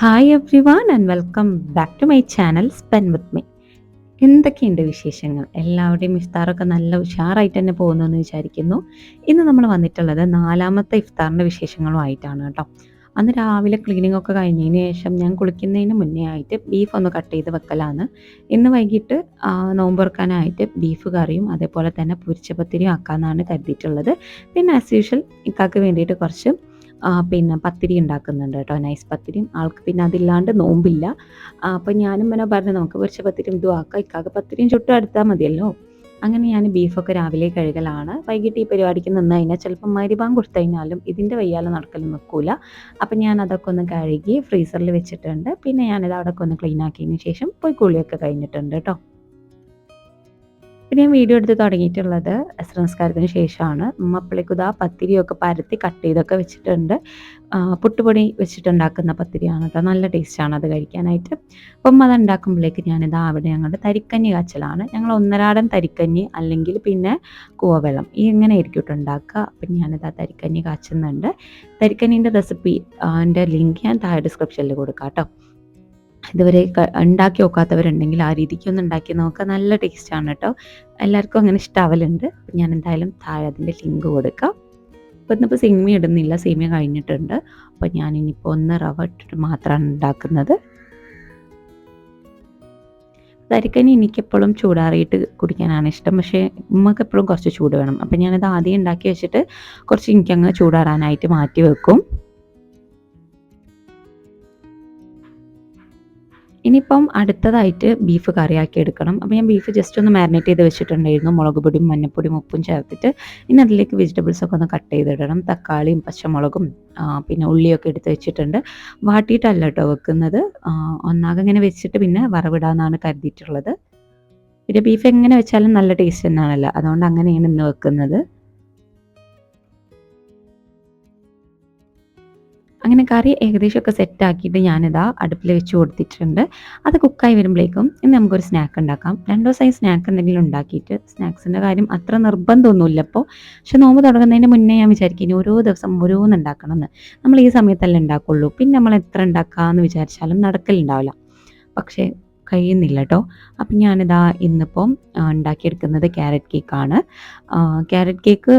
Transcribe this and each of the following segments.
Hi everyone and welcome back to my channel spend with me എന്തൊക്കെയുണ്ട് വിശേഷങ്ങൾ? എല്ലാവരുടെയും ഇഫ്താറൊക്കെ നല്ല ഉഷാറായിട്ട് തന്നെ പോകുന്നു എന്ന് വിചാരിക്കുന്നു. ഇന്ന് നമ്മൾ വന്നിട്ടുള്ളത് നാലാമത്തെ ഇഫ്താറിന്റെ വിശേഷങ്ങളുമായിട്ടാണ് കേട്ടോ. അന്ന് രാവിലെ ക്ലീനിങ് ഒക്കെ കഴിഞ്ഞതിന് ശേഷം ഞാൻ കുളിക്കുന്നതിന് മുന്നേ ആയിട്ട് ബീഫ് ഒന്ന് കട്ട് ചെയ്ത് വെക്കലാണ്. ഇന്ന് വൈകിട്ട് നോമ്പുറക്കാനായിട്ട് നോമ്പ് ബീഫ് കറിയും അതേപോലെ തന്നെ പൊരിച്ചപത്തിരിയും ആക്കാമെന്നാണ് കരുതിയിട്ടുള്ളത്. പിന്നെ ആസ് യൂഷ്വൽ ഇക്കാക്ക് വേണ്ടിയിട്ട് കുറച്ച് പിന്നെ പത്തിരി ഉണ്ടാക്കുന്നുണ്ട് കേട്ടോ നൈസ് പത്തിരിയും. ആൾക്ക് പിന്നെ അതില്ലാണ്ട് നോമ്പില്ല. അപ്പോൾ ഞാനും പിന്നെ പറഞ്ഞു നമുക്ക് കുറച്ച് പത്തിരിയും ഇതും ആക്കാം ഇക്കാക്ക് പത്തിരിയും ചുട്ടും എടുത്താൽ മതിയല്ലോ. അങ്ങനെ ഞാൻ ബീഫൊക്കെ രാവിലെ കഴുകലാണ്. വൈകിട്ട് ഈ പരിപാടിക്ക് നിന്ന് കഴിഞ്ഞാൽ ചിലപ്പോൾ മരിബാൻ കൊടുത്തു കഴിഞ്ഞാലും ഇതിന്റെ വയ്യാലും നടക്കലും നിൽക്കൂല. അപ്പം ഞാൻ അതൊക്കെ ഒന്ന് കഴുകി ഫ്രീസറിൽ വെച്ചിട്ടുണ്ട്. പിന്നെ ഞാനിത് അവിടെ ഒന്ന് ക്ലീൻ ആക്കിയതിന് ശേഷം പോയി കുളിയൊക്കെ കഴിഞ്ഞിട്ടുണ്ട് കേട്ടോ. പിന്നെ ഞാൻ വീഡിയോ എടുത്ത് തുടങ്ങിയിട്ടുള്ളത് അസ്ര നമസ്കാരത്തിന് ശേഷമാണ് മപ്പിളിക്കുത പത്തിരിയൊക്കെ പരത്തി കട്ട് ചെയ്തൊക്കെ വെച്ചിട്ടുണ്ട്. പുട്ടുപൊടി വെച്ചിട്ടുണ്ടാക്കുന്ന പത്തിരിയാണ് കേട്ടോ. നല്ല ടേസ്റ്റാണ് അത് കഴിക്കാനായിട്ട്. അപ്പം അത് ഉണ്ടാക്കുമ്പോഴേക്ക് ഞാനിത് അവിടെ ഞങ്ങളുടെ തരിക്കഞ്ഞി കാച്ചലാണ്. ഞങ്ങൾ ഒന്നരാടൻ തരിക്കഞ്ഞി അല്ലെങ്കിൽ പിന്നെ കൂവവെള്ളം ഈ ഇങ്ങനെ ആയിരിക്കും കേട്ടോ ഉണ്ടാക്കുക. അപ്പം ഞാനിത് ആ തരിക്കഞ്ഞി കാച്ചുന്നുണ്ട്. തരിക്കഞ്ഞീന്റെ റെസിപ്പി അതിന്റെ ലിങ്ക് ഞാൻ താഴെ ഡിസ്ക്രിപ്ഷനിൽ കൊടുക്കാം കേട്ടോ. ഇതുവരെ ഉണ്ടാക്കി നോക്കാത്തവരുണ്ടെങ്കിൽ ആ രീതിക്ക് ഒന്ന് ഉണ്ടാക്കി നോക്കുക നല്ല ടേസ്റ്റാണ് കേട്ടോ എല്ലാവർക്കും അങ്ങനെ ഇഷ്ടാവലുണ്ട്. ഞാൻ എന്തായാലും താഴെ അതിന്റെ ലിങ്ക് കൊടുക്കാം. അപ്പം ഇന്നിപ്പോൾ സേമിയ ഇടുന്നില്ല. സേമിയ കഴിഞ്ഞിട്ടുണ്ട്. അപ്പോൾ ഞാൻ ഇനിയിപ്പോൾ ഒന്ന് റവ ഇട്ടിട്ട് മാത്രമാണ് ഉണ്ടാക്കുന്നത്. തരിക്കനി എനിക്കെപ്പോഴും ചൂടാറിയിട്ട് കുടിക്കാനാണ് ഇഷ്ടം. പക്ഷേ ഉമ്മക്ക് എപ്പോഴും കുറച്ച് ചൂട് വേണം. അപ്പം ഞാനത് ആദ്യം ഉണ്ടാക്കി വെച്ചിട്ട് കുറച്ച് എനിക്കങ്ങ് ചൂടാറാനായിട്ട് മാറ്റി വെക്കും. ഇനിയിപ്പം അടുത്തതായിട്ട് ബീഫ് കറിയാക്കി എടുക്കണം. അപ്പോൾ ഞാൻ ബീഫ് ജസ്റ്റ് ഒന്ന് മാരിനേറ്റ് ചെയ്ത് വെച്ചിട്ടുണ്ടായിരുന്നു. മുളക് പൊടിയും മഞ്ഞപ്പൊടിയും ഉപ്പും ചേർത്തിട്ട് ഇനി അതിലേക്ക് വെജിറ്റബിൾസൊക്കെ ഒന്ന് കട്ട് ചെയ്തിടണം. തക്കാളിയും പച്ചമുളകും പിന്നെ ഉള്ളിയൊക്കെ എടുത്ത് വെച്ചിട്ടുണ്ട്. വാട്ടിയിട്ടല്ല കേട്ടോ വെക്കുന്നത്. ഒന്നാകെ ഇങ്ങനെ വെച്ചിട്ട് പിന്നെ വറവിടാന്നാണ് കരുതിയിട്ടുള്ളത്. പിന്നെ ബീഫ് എങ്ങനെ വെച്ചാലും നല്ല ടേസ്റ്റ് തന്നെയാണല്ലോ. അതുകൊണ്ട് അങ്ങനെയാണ് ഇന്ന് വെക്കുന്നത്. അങ്ങനെ കറി ഏകദേശമൊക്കെ സെറ്റാക്കിയിട്ട് ഞാനിതാ അടുപ്പിൽ വെച്ച് കൊടുത്തിട്ടുണ്ട്. അത് കുക്കായി വരുമ്പോഴേക്കും ഇന്ന് നമുക്കൊരു സ്നാക്ക് ഉണ്ടാക്കാം. രണ്ടോ സൈസ് സ്നാക്ക് എന്തെങ്കിലും ഉണ്ടാക്കിയിട്ട് സ്നാക്സിന്റെ കാര്യം അത്ര നിർബന്ധമൊന്നുമില്ല ഇപ്പോൾ പക്ഷെ നോമ്പ് തുടങ്ങുന്നതിന് മുന്നേ ഞാൻ വിചാരിക്കും ഇനി ഓരോ ദിവസം ഓരോന്ന് ഉണ്ടാക്കണം എന്ന് നമ്മൾ ഈ സമയത്തല്ലേ ഉണ്ടാക്കുള്ളൂ. പിന്നെ നമ്മൾ എത്ര ഉണ്ടാക്കാമെന്ന് വിചാരിച്ചാലും നടക്കലുണ്ടാവില്ല. പക്ഷേ കഴിയുന്നില്ല കേട്ടോ അപ്പം ഞാനിതാ ഇന്നിപ്പം ഉണ്ടാക്കിയെടുക്കുന്നത് ക്യാരറ്റ് കേക്കാണ്. ക്യാരറ്റ് കേക്ക്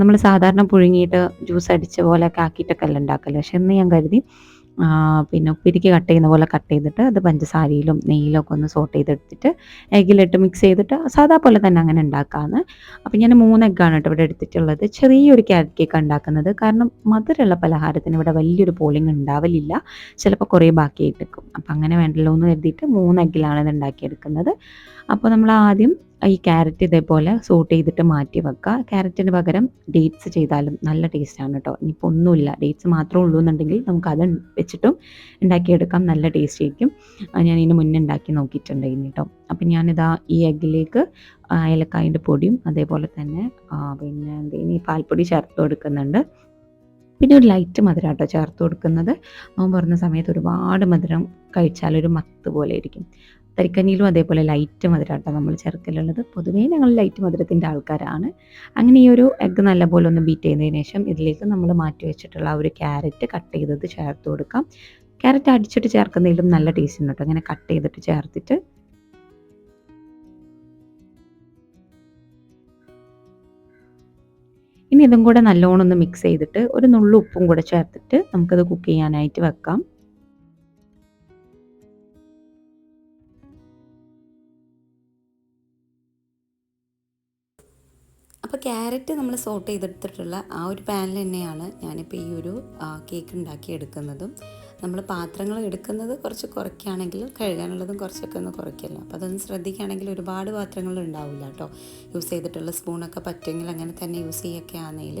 നമ്മൾ സാധാരണ പുഴുങ്ങിയിട്ട് ജ്യൂസ് അടിച്ച പോലെയൊക്കെ ആക്കിയിട്ടൊക്കെ അല്ല ഉണ്ടാക്കൽ. പക്ഷെ ഇന്ന് ഞാൻ കരുതി പിന്നെ ഉപ്പിരിക്ക് കട്ട് ചെയ്യുന്ന പോലെ കട്ട് ചെയ്തിട്ട് അത് പഞ്ചസാരയിലും നെയ്യിലും ഒക്കെ ഒന്ന് സോട്ട് ചെയ്തെടുത്തിട്ട് എഗ്ഗിലിട്ട് മിക്സ് ചെയ്തിട്ട് സാധാ പോലെ തന്നെ അങ്ങനെ ഉണ്ടാക്കാമെന്ന് അപ്പം ഞാൻ മൂന്ന് എഗ്ഗാണ് കേട്ടോ ഇവിടെ എടുത്തിട്ടുള്ളത്. ചെറിയൊരു ക്യാരറ്റ് കേക്ക് ഉണ്ടാക്കുന്നത്. കാരണം മധുരമുള്ള പലഹാരത്തിന് ഇവിടെ വലിയൊരു പോളിംഗ് ഉണ്ടാവലില്ല. ചിലപ്പോൾ കുറേ ബാക്കിയായിട്ട് നിൽക്കും അപ്പം അങ്ങനെ വേണ്ടല്ലോ എന്ന് കരുതിയിട്ട് മൂന്ന് എഗ്ഗിലാണ് ഇത് ഉണ്ടാക്കിയെടുക്കുന്നത്. അപ്പോൾ നമ്മൾ ആദ്യം ഈ ക്യാരറ്റ് ഇതേപോലെ സോട്ട് ചെയ്തിട്ട് മാറ്റി വെക്കുക. ക്യാരറ്റിന് പകരം ഡേറ്റ്സ് ചെയ്താലും നല്ല ടേസ്റ്റാണ് കേട്ടോ ഇനിയിപ്പോൾ ഒന്നുമില്ല. ഡേറ്റ്സ് മാത്രമേ ഉള്ളൂ എന്നുണ്ടെങ്കിൽ നമുക്ക് അത് വെച്ചിട്ടും ഉണ്ടാക്കിയെടുക്കാം. നല്ല ടേസ്റ്റ് ആയിരിക്കും. ഞാൻ ഇതിന് മുന്നേ ഉണ്ടാക്കി നോക്കിയിട്ടുണ്ടായിരുന്നു കേട്ടോ അപ്പം ഞാനിതാ ഈ എഗ്ഗിലേക്ക് ഏലക്കായന്റെ പൊടിയും അതേപോലെ തന്നെ പിന്നെ ഈ പാൽപ്പൊടി ചേർത്ത് കൊടുക്കുന്നുണ്ട്. പിന്നെ ഒരു ലൈറ്റ് മധുരം കേട്ടോ ചേർത്ത് കൊടുക്കുന്നത്. അവൻ പറഞ്ഞ സമയത്ത് ഒരുപാട് മധുരം കഴിച്ചാൽ ഒരു മത്ത് പോലെ ഇരിക്കും തരിക്കഞ്ഞിയിലും അതേപോലെ ലൈറ്റ് മധുരം കേട്ടോ നമ്മൾ ചേർക്കലുള്ളത്. പൊതുവേ ഞങ്ങൾ ലൈറ്റ് മധുരത്തിന്റെ ആൾക്കാരാണ്. അങ്ങനെ ഈ ഒരു എഗ്ഗ് നല്ലപോലെ ഒന്ന് ബീറ്റ് ചെയ്തതിന് ശേഷം ഇതിലേക്ക് നമ്മൾ മാറ്റി വെച്ചിട്ടുള്ള ഒരു ക്യാരറ്റ് കട്ട് ചെയ്തത് ചേർത്ത് കൊടുക്കാം. ക്യാരറ്റ് അടിച്ചിട്ട് ചേർക്കുന്നതിലും നല്ല ടേസ്റ്റ് ഉണ്ട് കേട്ടോ. അങ്ങനെ കട്ട് ചെയ്തിട്ട് ചേർത്തിട്ട്. ഇനി ഇതും കൂടെ നല്ലോണം ഒന്ന് മിക്സ് ചെയ്തിട്ട് ഒരു നുള്ളു ഉപ്പും കൂടെ ചേർത്തിട്ട് നമുക്കത് കുക്ക് ചെയ്യാനായിട്ട് വെക്കാം. അപ്പോൾ ക്യാരറ്റ് നമ്മൾ സോട്ട് ചെയ്തെടുത്തിട്ടുള്ള ആ ഒരു പാനിൽ തന്നെയാണ് ഞാനിപ്പോൾ ഈ ഒരു കേക്ക് ഉണ്ടാക്കി എടുക്കുന്നതും. നമ്മൾ പാത്രങ്ങൾ എടുക്കുന്നത് കുറച്ച് കുറയ്ക്കുകയാണെങ്കിൽ കഴുകാനുള്ളതും കുറച്ചൊക്കെ ഒന്ന് കുറയ്ക്കല്ലോ. അപ്പോൾ അതൊന്ന് ശ്രദ്ധിക്കുകയാണെങ്കിൽ ഒരുപാട് പാത്രങ്ങൾ ഉണ്ടാവില്ല കേട്ടോ. യൂസ് ചെയ്തിട്ടുള്ള സ്പൂണൊക്കെ പറ്റുമെങ്കിൽ അങ്ങനെ തന്നെ യൂസ് ചെയ്യൊക്കെ ആണെങ്കിൽ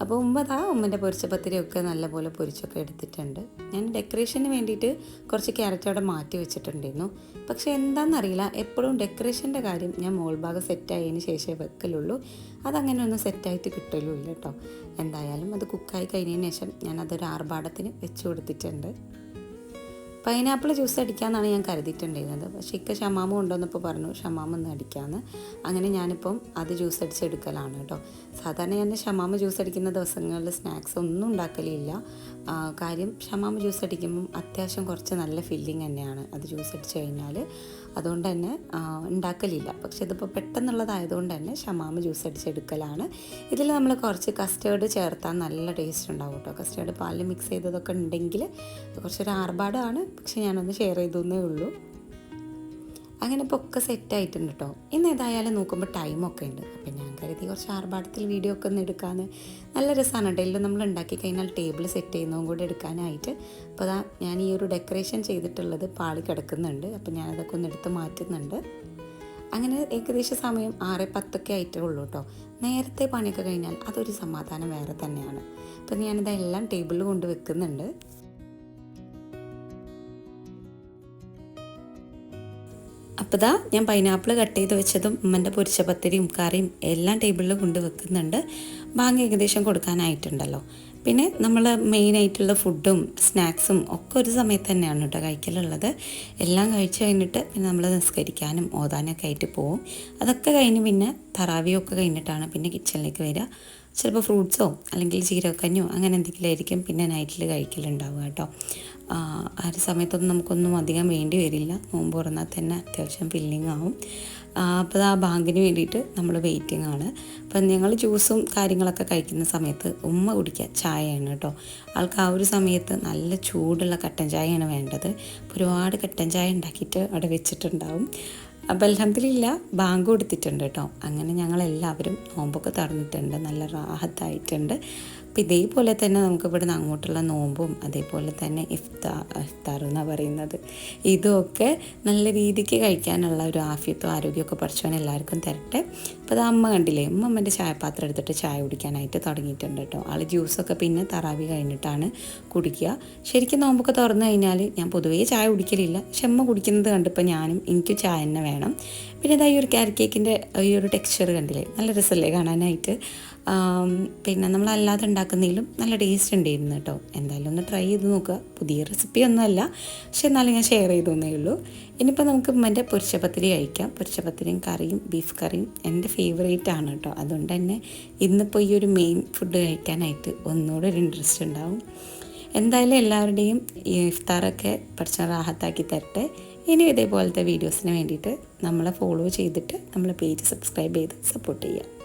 അപ്പോൾ ഉമ്മതാ ഉമ്മന്റെ പൊരിച്ച പത്തിരിയൊക്കെ നല്ലപോലെ പൊരിച്ചൊക്കെ എടുത്തിട്ടുണ്ട്. ഞാൻ ഡെക്കറേഷന് വേണ്ടിയിട്ട് കുറച്ച് ക്യാരറ്റ് അവിടെ മാറ്റി വെച്ചിട്ടുണ്ടായിരുന്നു. പക്ഷേ എന്താണെന്നറിയില്ല എപ്പോഴും ഡെക്കറേഷന്റെ കാര്യം ഞാൻ മോൾ ഭാഗം സെറ്റായതിന് ശേഷമേ വെക്കലുള്ളൂ. അതങ്ങനെ ഒന്നും സെറ്റായിട്ട് കിട്ടലുമില്ല കേട്ടോ. എന്തായാലും അത് കുക്കായി കഴിഞ്ഞതിന് ശേഷം ഞാൻ അതൊരു ആർഭാടത്തിന് വെച്ച് കൊടുത്തിട്ടുണ്ട്. പൈനാപ്പിൾ ജ്യൂസ് അടിക്കാമെന്നാണ് ഞാൻ കരുതിയിട്ടുണ്ടായിരുന്നത്. പക്ഷേ ഇക്ക ഷമാമ കൊണ്ടുവന്നപ്പോൾ പറഞ്ഞു ഷമാമ അടിക്കാമെന്ന്. അങ്ങനെ ഞാനിപ്പം അത് ജ്യൂസ് അടിച്ചെടുക്കലാണ് കേട്ടോ. സാധാരണ ഞാൻ ഷമാമ ജ്യൂസ് അടിക്കുന്ന ദിവസങ്ങളിൽ സ്നാക്സ് ഒന്നും ഉണ്ടാക്കലില്ല. കാര്യം ഷമാമ ജ്യൂസ് അടിക്കുമ്പം അത്യാവശ്യം കുറച്ച് നല്ല ഫില്ലിങ് തന്നെയാണ് അത് ജ്യൂസ് അടിച്ച് കഴിഞ്ഞാൽ. അതുകൊണ്ട് തന്നെ ഉണ്ടാക്കലില്ല. പക്ഷെ ഇതിപ്പോൾ പെട്ടെന്നുള്ളതായതുകൊണ്ട് തന്നെ ഷമാമ ജ്യൂസ് അടിച്ചെടുക്കലാണ്. ഇതിൽ നമ്മൾ കുറച്ച് കസ്റ്റേർഡ് ചേർത്താൽ നല്ല ടേസ്റ്റ് ഉണ്ടാവും കേട്ടോ. കസ്റ്റേർഡ് പാലിൽ മിക്സ് ചെയ്തതൊക്കെ ഉണ്ടെങ്കിൽ കുറച്ചൊരു ആർഭാടമാണ്. പക്ഷെ ഞാനൊന്ന് ഷെയർ ചെയ്തു ഉള്ളൂ. അങ്ങനെ ഇപ്പോൾ ഒക്കെ സെറ്റ് ആയിട്ടുണ്ട് കേട്ടോ ഇന്ന് ഏതായാലും നോക്കുമ്പോൾ ടൈമൊക്കെ ഉണ്ട്. അപ്പം ഞാൻ കരുതി കുറച്ച് ആർഭാടത്തിൽ വീഡിയോ ഒക്കെ ഒന്ന് എടുക്കാമെന്ന് നല്ല രസമാണ് കേട്ടോ നമ്മൾ ഉണ്ടാക്കി കഴിഞ്ഞാൽ ടേബിൾ സെറ്റ് ചെയ്യുന്നതും കൂടെ എടുക്കാനായിട്ട്. അപ്പോൾ അതാ ഞാൻ ഈ ഒരു ഡെക്കറേഷൻ ചെയ്തിട്ടുള്ളത് പാളി കിടക്കുന്നുണ്ട്. അപ്പം ഞാനതൊക്കെ ഒന്ന് എടുത്ത് മാറ്റുന്നുണ്ട്. അങ്ങനെ ഏകദേശം സമയം ആറ് പത്തൊക്കെ ആയിട്ടേ ഉള്ളൂ കേട്ടോ നേരത്തെ പണിയൊക്കെ കഴിഞ്ഞാൽ അതൊരു സമാധാനം വേറെ തന്നെയാണ്. അപ്പം ഞാനിതെല്ലാം ടേബിളിൽ കൊണ്ട് വെക്കുന്നുണ്ട്. അപ്പോൾ ഇതാ ഞാൻ പൈനാപ്പിൾ കട്ട് ചെയ്ത് വെച്ചതും ഉമ്മന്റെ പൊരിച്ച പത്തിരിയും കറിയും എല്ലാം ടേബിളിൽ കൊണ്ട് വെക്കുന്നുണ്ട്. ബാങ്ക് ഏകദേശം കൊടുക്കാനായിട്ടുണ്ടല്ലോ. പിന്നെ നമ്മൾ മെയിനായിട്ടുള്ള ഫുഡും സ്നാക്സും ഒക്കെ ഒരു സമയത്ത് തന്നെയാണ് കേട്ടോ കഴിക്കലുള്ളത്. എല്ലാം കഴിച്ചു കഴിഞ്ഞിട്ട് പിന്നെ നമ്മൾ നിസ്കരിക്കാനും ഓതാനൊക്കെ ആയിട്ട് പോവും. അതൊക്കെ കഴിഞ്ഞ് പിന്നെ തറാവിയൊക്കെ കഴിഞ്ഞിട്ടാണ് പിന്നെ കിച്ചണിലേക്ക് വരിക. ചിലപ്പോൾ ഫ്രൂട്ട്സോ അല്ലെങ്കിൽ ചീരക്കഞ്ഞോ അങ്ങനെ എന്തെങ്കിലും ആയിരിക്കും പിന്നെ നൈറ്റിൽ കഴിക്കലുണ്ടാവുക കേട്ടോ. ആ ഒരു സമയത്തൊന്നും നമുക്കൊന്നും അധികം വേണ്ടി വരില്ല. നോമ്പ് തുറന്നാൽ തന്നെ അത്യാവശ്യം ഫില്ലിംഗ് ആവും. അപ്പോൾ ആ ബാങ്കിന് വേണ്ടിയിട്ട് നമ്മൾ വെയിറ്റിംഗ് ആണ്. അപ്പം ഞങ്ങൾ ജ്യൂസും കാര്യങ്ങളൊക്കെ കഴിക്കുന്ന സമയത്ത് ഉമ്മ കുടിക്കുക ചായയാണ് കേട്ടോ. ആൾക്ക് ആ ഒരു സമയത്ത് നല്ല ചൂടുള്ള കട്ടൻ ചായയാണ് വേണ്ടത്. ഒരുപാട് കട്ടൻ ചായ ഉണ്ടാക്കിയിട്ട് അവിടെ വെച്ചിട്ടുണ്ടാവും. അപ്പം അലഹമില്ല ബാങ്ക് കൊടുത്തിട്ടുണ്ട് കേട്ടോ. അങ്ങനെ ഞങ്ങളെല്ലാവരും നോമ്പൊക്കെ തുറന്നിട്ടുണ്ട് നല്ല റാഹത്തായിട്ടുണ്ട്. അപ്പം ഇതേപോലെ തന്നെ നമുക്ക് ഇവിടുന്ന് അങ്ങോട്ടുള്ള നോമ്പും അതേപോലെ തന്നെ ഇഫ്താ ഇഫ്താർ എന്നാണ് പറയുന്നത്. ഇതുമൊക്കെ നല്ല രീതിക്ക് കഴിക്കാനുള്ള ഒരു ആഫ്യത്വം ആരോഗ്യമൊക്കെ പഠിച്ചവൻ എല്ലാവർക്കും തരട്ടെ. അപ്പോൾ അത് അമ്മ കണ്ടില്ലേ അമ്മ അമ്മന്റെ ചായപാത്രം എടുത്തിട്ട് ചായ കുടിക്കാനായിട്ട് തുടങ്ങിയിട്ടുണ്ട് കേട്ടോ. ആൾ ജ്യൂസൊക്കെ പിന്നെ തറാവി കഴിഞ്ഞിട്ടാണ് കുടിക്കുക. ശരിക്കും നോമ്പൊക്കെ തുറന്നു കഴിഞ്ഞാൽ ഞാൻ പൊതുവേ ചായ കുടിക്കലില്ല. പക്ഷെ അമ്മ കുടിക്കുന്നത് കണ്ടിപ്പോൾ ഞാനും എനിക്ക് ചായ തന്നെ വേണം. പിന്നെ ഇതാ ഈ ഒരു ക്യാരറ്റ് കേക്കിന്റെ ഈ ഒരു ടെക്സ്ചർ കണ്ടില്ലേ? നല്ല രസമല്ലേ കാണാനായിട്ട്? പിന്നെ നമ്മൾ നമ്മളല്ലാതെ ഉണ്ടാക്കുന്നതിലും നല്ല ടേസ്റ്റ് ഉണ്ടായിരുന്നു കേട്ടോ. എന്തായാലും ഒന്ന് ട്രൈ ചെയ്ത് നോക്കുക. പുതിയ റെസിപ്പി ഒന്നുമല്ല പക്ഷെ എന്നാലും ഞാൻ ഷെയർ ചെയ്തു തന്നേ ഉള്ളൂ. ഇനിയിപ്പോൾ നമുക്ക് ഉമ്മന്റെ പൊരിച്ചപ്പത്തിരി കഴിക്കാം. പൊരിച്ചപ്പത്തിരിയും കറിയും ബീഫ് കറിയും എന്റെ ഫേവറേറ്റ് ആണ് കേട്ടോ. അതുകൊണ്ട് തന്നെ ഇന്നിപ്പോൾ ഈ ഒരു മെയിൻ ഫുഡ് കഴിക്കാനായിട്ട് ഒന്നുകൂടെ ഒരു ഇൻട്രസ്റ്റ് ഉണ്ടാവും. എന്തായാലും എല്ലാവരുടെയും ഇഫ്താറൊക്കെ പഠിച്ച റാഹത്താക്കി തരട്ടെ. ഇനി ഇതേപോലത്തെ വീഡിയോസിന് വേണ്ടിയിട്ട് നമ്മളെ ഫോളോ ചെയ്തിട്ട് നമ്മളെ പേജ് സബ്സ്ക്രൈബ് ചെയ്ത് സപ്പോർട്ട് ചെയ്യുക.